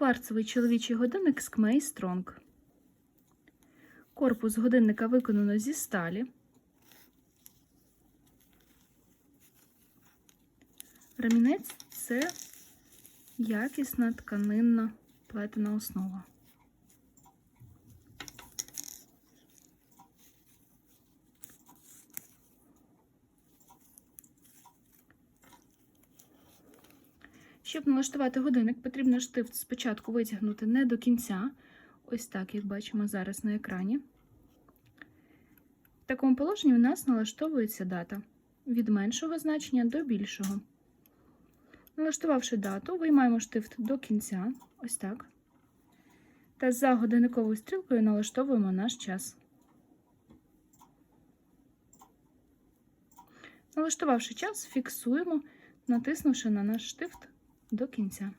Кварцевий чоловічий годинник Скмей Стронг. Корпус годинника виконано зі сталі. Ремінець це якісна тканинна плетена основа. Щоб налаштувати годинник, потрібно штифт спочатку витягнути не до кінця, ось так, як бачимо зараз на екрані. В такому положенні у нас налаштовується дата від меншого значення до більшого. Налаштувавши дату, виймаємо штифт до кінця, ось так. Та за годинниковою стрілкою налаштовуємо наш час. Налаштувавши час, фіксуємо, натиснувши на наш штифт до кінця.